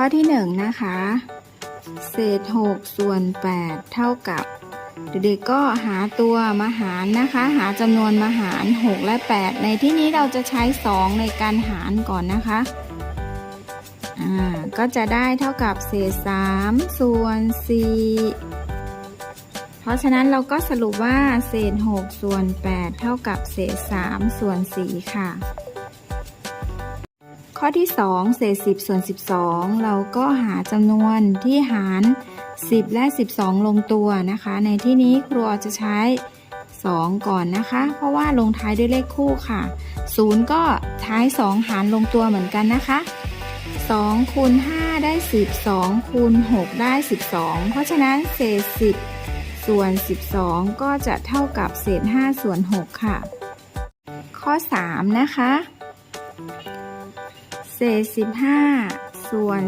ข้อที่หนึ่งนะคะ เศษ 6 ส่วน 8 เท่ากับ เด็กๆก็หาตัวมหารนะคะ หาจำนวนมาหาร 6 และ 8 ในที่นี้เราจะใช้ 2 ในการหารก่อนนะคะอ่าก็จะได้เท่ากับเศษ 3 ส่วน 4 เพราะฉะนั้นเราก็สรุปว่าเศษ 6 ส่วน 8 เท่ากับเศษ 3 ส่วน 4 ค่ะ ข้อที่ 2 เศษ 10 ส่วน 12 เราก็หาจำนวนที่หาร 10 และ 12 ลงตัวนะคะ ในที่นี้ครูจะใช้ 2 ก่อนนะคะ เพราะว่าลงท้ายด้วยเลขคู่ค่ะ 0 ก็ท้าย 2 หารลงตัวเหมือนกันนะคะ2คูณ5ได้ 12คูณ6ได้ 12 เพราะฉะนั้นเศษ 10 ส่วน 12 ก็จะเท่ากับเศษ 5 ส่วน 6 ค่ะ ข้อ 3 นะคะ เศษ15ส่วน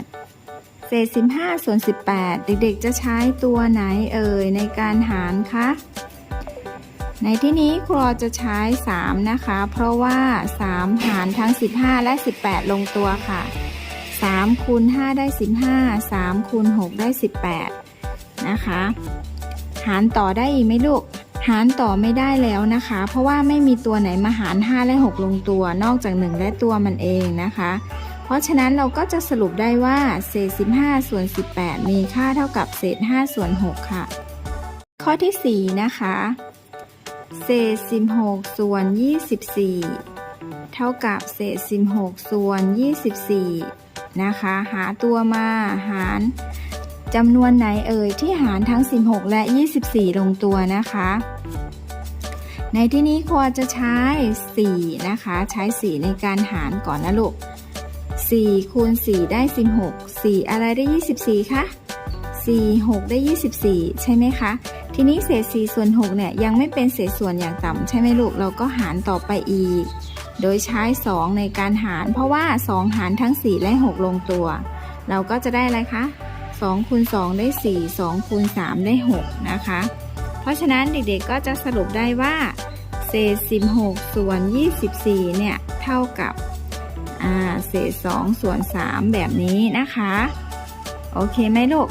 18เศษ15ส่วน18เด็กๆ จะใช้ตัวไหนเอ่ยในการหารคะในที่นี้ครูจะใช้ 3 นะคะ เพราะว่า 3 หารทั้ง 15 และ 18 ลงตัวค่ะ 3คูณ5ได้ 15 3คูณ6ได้ 18 นะคะ หารต่อได้อีกไหมลูก หารต่อไม่ได้แล้วนะคะ เพราะว่าไม่มีตัวไหนมาหาร 5 และ 6 ลงตัวนอกจาก 1 และตัวมันเองนะคะ เพราะฉะนั้นเราก็จะสรุปได้ว่าเศษ 15 ส่วน 18 มีค่าเท่ากับเศษ 5 ส่วน 6 ค่ะ ข้อที่ 4 นะคะ เศษ 16 ส่วน 24 เท่ากับเศษ 16 ส่วน 24 นะคะ หาตัวมาหาร จำนวนไหนเอ่ยที่หารทั้ง 16 และ 24 ลงตัวนะคะ ในที่นี้ควรจะใช้ 4 นะคะ ใช้ 4 ในการหารก่อนนะลูก4คูณ4ได้ 16 4 อะไรได้ 24 คะ 4 6 ได้ 24 ใช่ไหมคะ ทีนี้เศษ 4 ส่วน 6 เนี่ย ยังไม่เป็นเศษส่วนอย่างต่ำใช่ไหมลูก เราก็หารต่อไปอีก โดยใช้ 2 ในการหาร เพราะว่า 2 หารทั้ง 4 และ 6 ลงตัว เราก็จะได้อะไรคะ 2คูณ2ได้ 4 2คูณ3ได้ 6 นะคะ เพราะฉะนั้นเด็กๆก็จะสรุปได้ว่า เศษ 16 ส่วน 24 เนี่ย เท่ากับเศษ 2 ส่วน 3 แบบนี้นะคะ โอเคไหมลูก